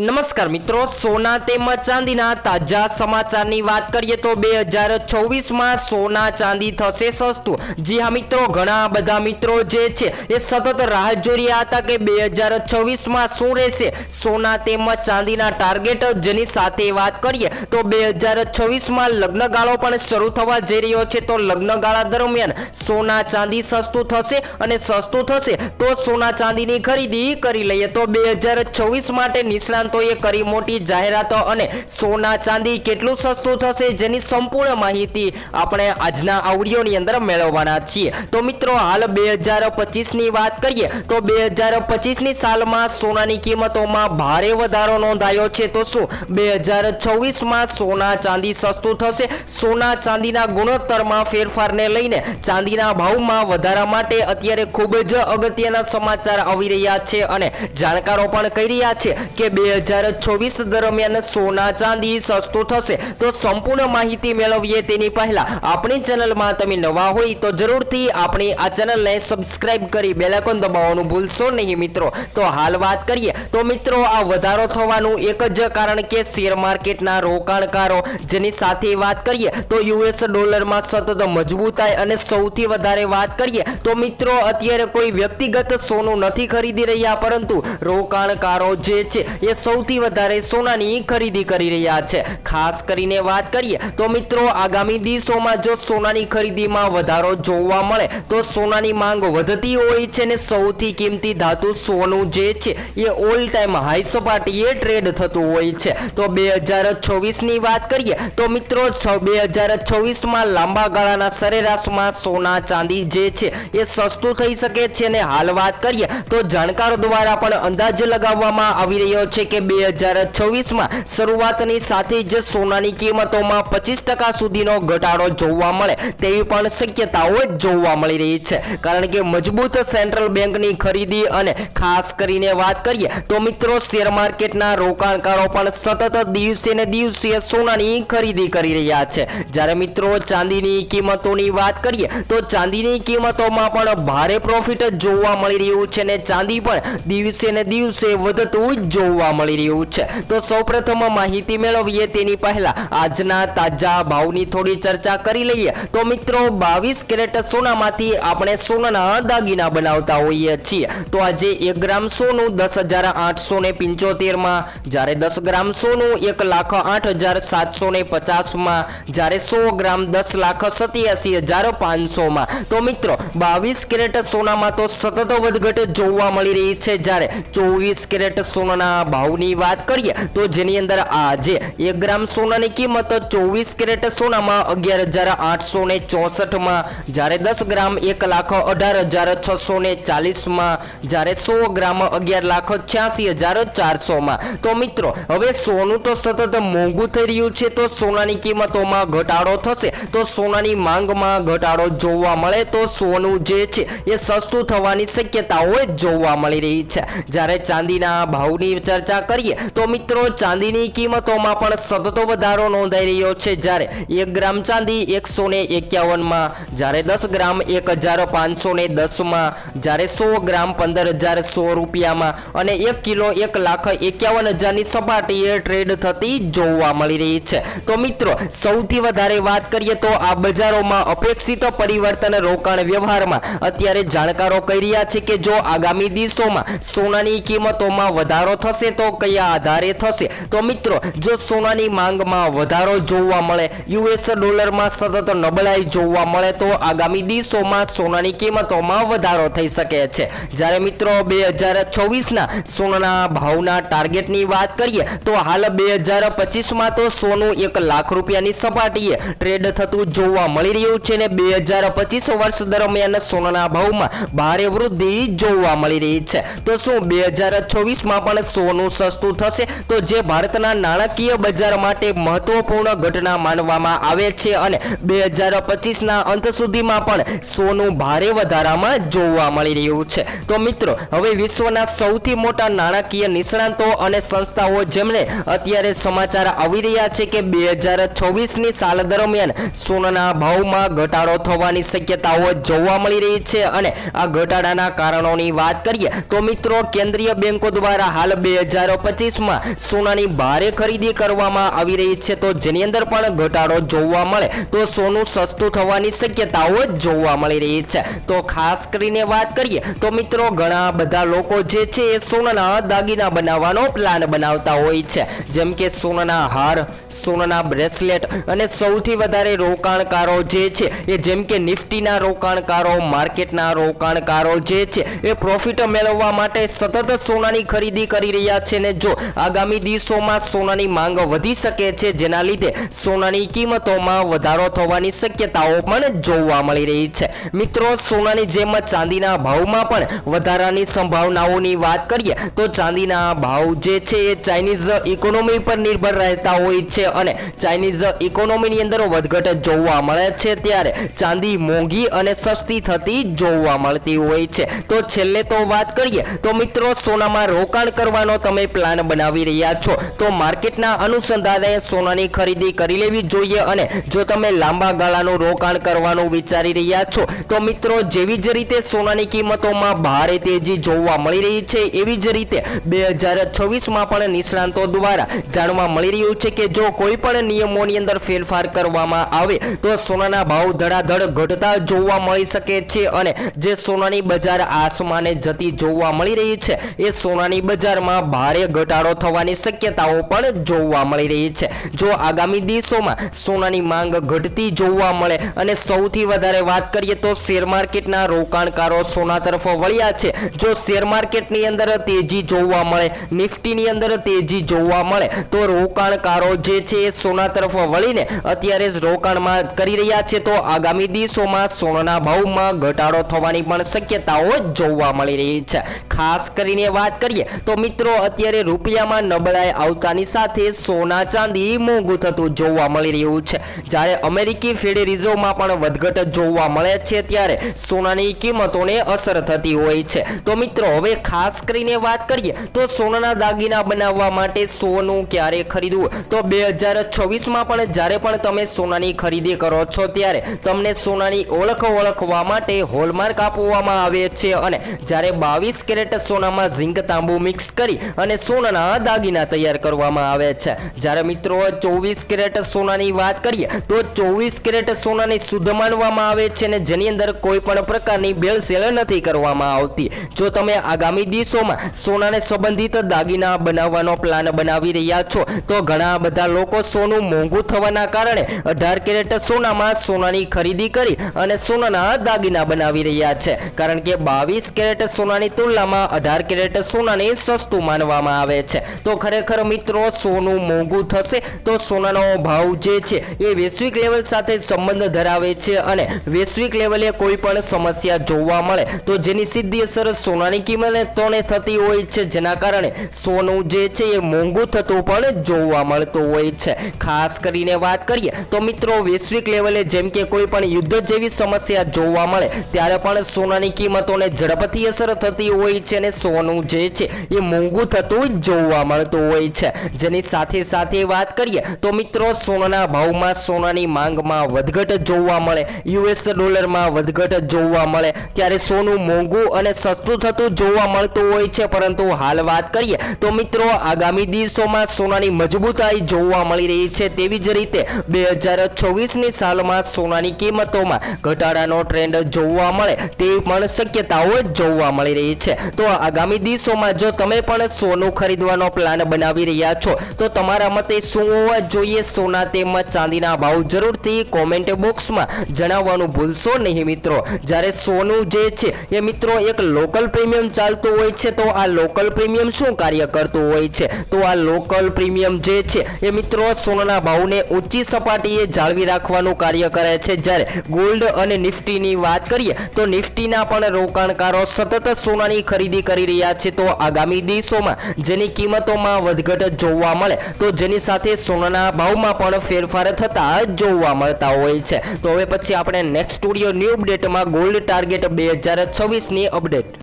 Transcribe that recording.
નમસ્કાર મિત્રો, સોના તેમજ ચાંદીના તાજા સમાચારની વાત કરીએ તો બે હજાર છવ્વીસમાં સોના ચાંદી થશે સસ્તું. જી હા મિત્રો, ઘણા બધા મિત્રો જે છે, એ સતત રાહ જોઈ રહ્યા હતા કે બે હજાર છવ્વીસમાં શું રહેશે? સોના તેમજ ચાંદીના ટાર્ગેટ જેની સાથે વાત કરીએ તો બે હજાર છવ્વીસમાં લગ્નગાળો પણ શરૂ થવા જઈ રહ્યો છે. તો લગ્નગાળા દરમિયાન સોના ચાંદી સસ્તું થશે અને સસ્તું થશે તો સોના ચાંદીની ખરીદી કરી લઈએ તો બે હજાર છવ્વીસ માટે નિષ્ણાંતોએ કરી મોટી જાહેરાતો અને સોના ચાંદી કેટલું સસ્તું થશે જેની સંપૂર્ણ માહિતી આપણે આજના આવડીઓની અંદર મેળવવાના છીએ. તો મિત્રો, હાલ બે હજાર પચીસની વાત કરીએ, તો બે હજાર પચીસની સાલમાં સોનાની કિંમતોમાં ભારે વધારો નોંધાયો છે. તો શું? બે હજાર છવ્વીસમાં સોના ચાંદી સસ્તું થશે. સોના ચાંદીના ગુણોત્તરમાં ફેરફારને લઈને ચાંદીના ભાવમાં વધારા માટે અત્યારે ખૂબ જ અગત્યના સમાચાર આવી રહ્યા છે અને જાણકારો પણ કહી રહ્યા છે કે બે હજાર છવ્વીસ દરમિયાન સોના, ચાંદી સસ્તું થશે. તો સંપૂર્ણ માહિતી મેળવીએ તેની પહેલા. આપણી ચેનલમાં તમે નવા હોય તો જરૂરથી આપણી આ ચેનલને સબસ્ક્રાઇબ કરી બેલાઇકોન દબાવવાનું ભૂલશો નહીં મિત્રો. તો હાલ વાત કરીએ. તો મિત્રો, આ વધારો થવાનું એક જ કારણ કે શેર માર્કેટના રોકાણકારો જેની સાથે વાત કરીએ તો યુએસ ડોલરમાં સતત મજબૂતાઈ અને સૌથી વધારે વાત કરીએ તો મિત્રો, અત્યારે કોઈ વ્યક્તિગત સોનું નથી ખરીદી રહ્યા, પરંતુ રોકાણકારો જે છે એ સૌથી વધારે સોનાની ખરીદી કરી રહ્યા છે. ખાસ કરીને વાત કરીએ તો મિત્રો, આગામી દિવસોમાં જો સોનાની ખરીદીમાં વધારો જોવા મળે, તો સોનાની માંગ વધતી હોય છે ને સૌથી કિંમતી ધાતુ સોનું જે છે, એ ઓલ ટાઈમ હાઈ સપાટીએ ટ્રેડ થતું હોય છે. તો બે હજાર છવ્વીસની વાત કરીએ, તો મિત્રો બે હજાર છવ્વીસમાં લાંબા ગાળાના સરેરાશમાં સોના ચાંદી જે છે, એ સસ્તું થઈ શકે છે ને હાલ વાત કરીએ, તો જાણકારો દ્વારા પણ અંદાજ લગાવવામાં આવી રહ્યો છે કે બે હજાર છવ્વીસમાં શરૂઆતની સાથે જ સોનાની કિંમતોમાં પચીસ ટકા સુધીનો ઘટાડો જોવા મળે તેવી પણ શક્યતાઓ જોવા મળી રહી છે. કારણ કે મજબૂત સેન્ટ્રલ બેંકની ખરીદી અને ખાસ કરીને વાત કરીએ તો મિત્રો શેર માર્કેટના રોકાણકારો પણ સતત દિવસે ને દિવસે સોનાની ખરીદી કરી રહ્યા છે. જ્યારે મિત્રો ચાંદીની કિંમતોની વાત કરીએ તો ચાંદીની કિંમતોમાં પણ ભારે પ્રોફિટ જોવા મળી રહ્યું છે ને ચાંદી પણ દિવસે ને દિવસે વધતું જોવા મળી રહ્યું છે. તો સૌપ્રથમ માહિતી મેળવીએ તેની પહેલા આજના તાજા ભાવની થોડી ચર્ચા કરી લઈએ. તો મિત્રો, બાવીસ કેરેટ સોનામાંથી આપણે સોનાના દાગીના બનાવતા હોઈએ છીએ. તો આજે એક ગ્રામ સોનું દસ હજાર આઠસો ને પંચોતેરમાં, જ્યારે દસ ગ્રામ સોનું એક લાખ આઠ હજાર સાતસો ને પચાસમાં, જ્યારે સો ગ્રામ દસ લાખ સત્યાસી હજાર પાંચસોમાં. તો મિત્રો, બાવીસ કેરેટ સોનામાં તો સતત વધઘટ જોવા મળી રહી છે. જ્યારે ચોવીસ કેરેટ સોનાના ભાવની વાત કરીએ, તો જેની અંદર આજે એક ગ્રામ સોનાની કિંમત ચોવીસ કેરેટ સોનામાં અગિયાર હજાર આઠસો ને ચોસઠમાં, જ્યારે દસ ગ્રામ એક લાખ અઢાર હજાર છસો ને ચાલીસમાં, જ્યારે સો ગ્રામ અગિયાર લાખ છ્યાસી હજાર ચારસોમાં. તો મિત્રો, હવે સોનું તો સતત મોંઘું થઈ રહ્યું છે, તો સોનાની કિંમતોમાં ઘટાડો થશે. તો સોનાની માંગમાં ઘટાડો જોવા મળે, તો સોનું જે છે, એ સસ્તું થવાની શક્યતાઓ જોવા મળી રહી છે. જ્યારે ચાંદીના ભાવની ચર્ચા કરીએ. તો મિત્રો, ચાંદીની કિંમતોમાં પણ સતત વધારો નોંધાઈ રહ્યો છે. જ્યારે એક ગ્રામ ચાંદી એકસો ને એકાવનમાં, જ્યારે દસ ગ્રામ એક હજાર પાંચસો ને દસમાં, જ્યારે સો ગ્રામ પંદર હજાર સો રૂપિયામાં અને એક કિલો એક લાખ એકાવન હજારની સપાટીએ ટ્રેડ થતી જોવા મળી રહી છે. તો મિત્રો, સૌથી વધારે વાત કરીએ તો આ બજારોમાં અપેક્ષિત પરિવર્તન રોકાણ વ્યવહારમાં. અત્યારે જાણકારો કહી રહ્યા છે કે જો આગામી દિવસોમાં સોનાની કિંમતોમાં વધારો થશે, તો કયા આધારે થશે? તો મિત્રો, જો સોનાની માંગમાં વધારો જોવા મળે યુએસ ડોલરમાં સતત નબળાઈ જોવા મળે, તો આગામી દિવસોમાં સોનાની કિંમતોમાં વધારો થઈ શકે છે. જ્યારે મિત્રો, બે હજાર છવ્વીસના સોનાના ભાવના ટાર્ગેટની વાત કરીએ, તો હાલ બે હજાર પચીસમાં તો સોનું એક લાખ રૂપિયાની સપાટીએ ટ્રેડ થતું જોવા મળી રહ્યું છે ને બે હજાર પચીસ વર્ષ દરમિયાન સોનાના ભાવમાં ભારે વૃદ્ધિ જોવા મળી રહી છે. તો શું બે હજાર છવ્વીસમાં પણ સોનું સસ્તું થશે. તો જે ભારતના નાણાકીય બજાર માટે મહત્વપૂર્ણ ઘટના માનવામાં આવે છે અને બે હજાર પચીસના અંત સુધીમાં પણ સોનું ભારે વધારામાં જોવા મળી રહ્યું છે. તો મિત્રો, હવે વિશ્વના સૌથી મોટા નાણાકીય નિષ્ણાંતો અને સંસ્થાઓ જેમણે અત્યારે સમાચાર આવી રહ્યા છે કે બે હજાર છવ્વીસની સાલ દરમિયાન સોનાના ભાવમાં ઘટાડો થવાની શક્યતાઓ જોવા મળી રહી છે અને આ ઘટાડાના કારણોની વાત કરીએ તો મિત્રો, કેન્દ્રીય બેંકો દ્વારા હાલ બે હજાર હજાર પચીસમાં સોનાની ભારે ખરીદી કરવામાં આવી રહી છે. તો જેની અંદર પણ ઘટાડો જોવા મળે, તો સોનું સસ્તું થવાની શક્યતાઓ જોવા મળી રહી છે. તો ખાસ કરીને વાત કરીએ, તો મિત્રો ઘણા બધા લોકો જે છે એ સોનાના દાગીના બનાવવાનો પ્લાન બનાવતા હોય છે. જેમ કે સોનાના હાર, સોનાના બ્રેસલેટ અને સૌથી વધારે રોકાણકારો જે છે એ જેમ કે નિફ્ટીના રોકાણકારો, માર્કેટના રોકાણકારો જે છે એ પ્રોફિટ મેળવવા માટે સતત સોનાની ખરીદી કરી રહ્યા છે. ને જો આગામી દિવસોમાં સોનાની માંગ વધી શકે છે, જેના લીધે સોનાની કિંમતોમાં વધારો થવાની શક્યતાઓ પણ જોવા મળી રહી છે. મિત્રો, સોનાની જેમ ચાંદીના ભાવમાં પણ વધારાની સંભાવનાઓની વાત કરીએ, તો ચાંદીના ભાવ જે છે એ ચાઇનીઝ ઇકોનોમી પર નિર્ભર રહેતા હોય છે અને ચાઇનીઝ ઇકોનોમીની અંદર વધઘટ જોવા મળે છે ત્યારે ચાંદી મોંઘી અને સસ્તી થતી જોવા મળતી હોય છે. તો છેલ્લે તો વાત કરીએ, તો મિત્રો, સોનામાં રોકાણ કરવાનો તમે પ્લાન બનાવી રહ્યા છો. તો માર્કેટના અનુસંધાને સોનાની ખરીદી કરી લેવી જોઈએ અને જો તમે લાંબા ગાળાનું રોકાણ કરવાનું વિચારી રહ્યા છો, તો મિત્રો જેવી જ રીતે સોનાની કિંમતોમાં ભારે તેજી જોવા મળી રહી છે, એવી જ રીતે બે હજાર છવ્વીસમાં પણ નિષ્ણાંતો દ્વારા જાણવા મળી રહ્યું છે કે જો કોઈ પણ નિયમોની અંદર ફેરફાર કરવામાં આવે, તો સોનાના ભાવ ધડાધડ ઘટતા જોવા મળી શકે છે અને જે સોનાની બજાર આસમાને જતી જોવા મળી રહી છે, એ સોનાની બજારમાં ભારે ઘટાડો થવાની શક્યતાઓ પણ જોવા મળી રહી છે. જો આગામી દિવસોમાં સોનાની માંગ ઘટતી જોવા મળે અને સૌથી વધારે વાત કરીએ તો શેર માર્કેટના રોકાણકારો સોના તરફ વળ્યા છે. જો શેર માર્કેટની અંદર તેજી જોવા મળે, નિફ્ટીની અંદર તેજી જોવા મળે, તો રોકાણકારો જે છે એ સોના તરફ વળીને અત્યારે જ રોકાણમાં કરી રહ્યા છે. તો આગામી દિવસોમાં સોનાના ભાવમાં ઘટાડો થવાની પણ શક્યતાઓ જોવા મળી રહી છે. ખાસ કરીને વાત કરીએ તો મિત્રો, અત્યારે રૂપિયામાં નબળાઈ આવતાની સાથે સોના, ચાંદી, મોંઘું થતું જોવા મળી રહ્યું છે. જ્યારે અમેરિકી ફેડ રિઝર્વમાં પણ વધઘટ જોવા મળે છે, ત્યારે સોનાની કિંમતોને અસર થતી હોય છે. તો મિત્રો, હવે ખાસ કરીને વાત કરીએ, તો સોનાના દાગીના બનાવવા માટે સોનું ક્યારે ખરીદવું? તો બે હજાર છવ્વીસમાં પણ જ્યારે પણ તમે સોનાની ખરીદી કરો છો, ત્યારે તમને સોનાની ઓળખ ઓળખવા માટે હોલમાર્ક આપવામાં આવે છે. અને જ્યારે બાવીસ કેરેટ સોનામાં ઝીંક તાંબુ મિક્સ કરી અને સોનાના દાગીના તૈયાર કરવામાં આવે છે. જ્યારે મિત્રો ચોવીસ કેરેટ સોનાની વાત કરીએ, તો ચોવીસ કેરેટ સોનાની શુદ્ધ માનવામાં આવે છે અને જેની અંદર કોઈ પણ પ્રકારની ભેળસેળ નથી કરવામાં આવતી. જો તમે આગામી દિવસોમાં સોનાને સંબંધિત દાગીના બનાવવાનો પ્લાન બનાવી રહ્યા છો, તો ઘણા બધા લોકો સોનું મોંઘું થવાના કારણે અઢાર કેરેટ સોનામાં સોનાની ખરીદી કરી અને સોનાના દાગીના બનાવી રહ્યા છે. કારણ કે બાવીસ કેરેટ સોનાની તુલનામાં અઢાર કેરેટ સોનાને સસ્તું માનવામાં આવે છે. તો ખરેખર મિત્રો, સોનું મોંઘું થશે તો સોનાનો ભાવ જે છે એ વૈશ્વિક લેવલ સાથે સંબંધ ધરાવે છે અને વૈશ્વિક લેવલે કોઈ પણ સમસ્યા જોવા મળે તો જેની સીધી અસર સોનાની કિંમતોને થતી હોય છે. જેના કારણે સોનું જે છે એ મોંઘું થતું પણ જોવા મળતું હોય છે. ખાસ કરીને વાત કરીએ તો મિત્રો, વૈશ્વિક લેવલે જેમ કે કોઈ પણ યુદ્ધ જેવી સમસ્યા જોવા મળે ત્યારે પણ સોનાની કિંમતોને ઝડપથી અસર થતી હોય છે અને સોનું જે છે એ મોંઘું થતું જ જોવા મળતું હોય છે. જેની સાથે સાથે વાત કરીએ તો મિત્રો, સોનાના ભાવમાં સોનાની માંગમાં વધઘટ જોવા મળે. યુએસ ડોલરમાં વધઘટ જોવા મળે. ત્યારે સોનું મોંઘું અને સસ્તું થતું જોવા મળતું હોય છે. પરંતુ હાલ વાત કરીએ તો મિત્રો, આગામી દિવસોમાં સોનાની મજબૂતાઈ જોવા મળી રહી છે. તેવી જ રીતે બે હજાર છવ્વીસની સાલમાં સોનાની કિંમતોમાં ઘટાડાનો ટ્રેન્ડ જોવા મળે. તેવી પણ શક્યતાઓ જોવા મળી રહી છે. તો આગામી દિવસોમાં જો તમે પણ સોનું ખરીદવાનો પ્લાન બનાવી રહ્યા છો. તો તમારા મતે શું હોવા જોઈએ? સોના તેમજ ચાંદીના ભાવ જરૂરથી કોમેન્ટ બોક્સમાં જણાવવાનું ભૂલશો નહીં મિત્રો. જ્યારે સોનું જે છે, એ મિત્રો એક લોકલ પ્રીમિયમ ચાલતું હોય છે, તો આ લોકલ પ્રીમિયમ શું કાર્ય કરતું હોય છે? તો આ લોકલ પ્રીમિયમ જે છે, એ મિત્રો સોનાના ભાવને ઊંચી સપાટીએ જાળવી રાખવાનું કાર્ય કરે છે. જ્યારે ગોલ્ડ અને નિફ્ટીની વાત કરીએ, તો નિફ્ટીના પણ રોકાણકારો સતત સોનાની ખરીદી કરી રહ્યા છે. તો આગામી દિવસોમાં જેની કિંમતોમાં વધઘટ જોવા મળે. તો જેની સાથે સોનાના ભાવમાં પણ ફેરફાર થતા જોવા મળતા હોય છે. તો હવે પછી આપણે નેક્સ્ટ સ્ટુડિયો ન્યૂ અપડેટમાં ગોલ્ડ ટાર્ગેટ બે હજાર છવ્વીસની અપડેટ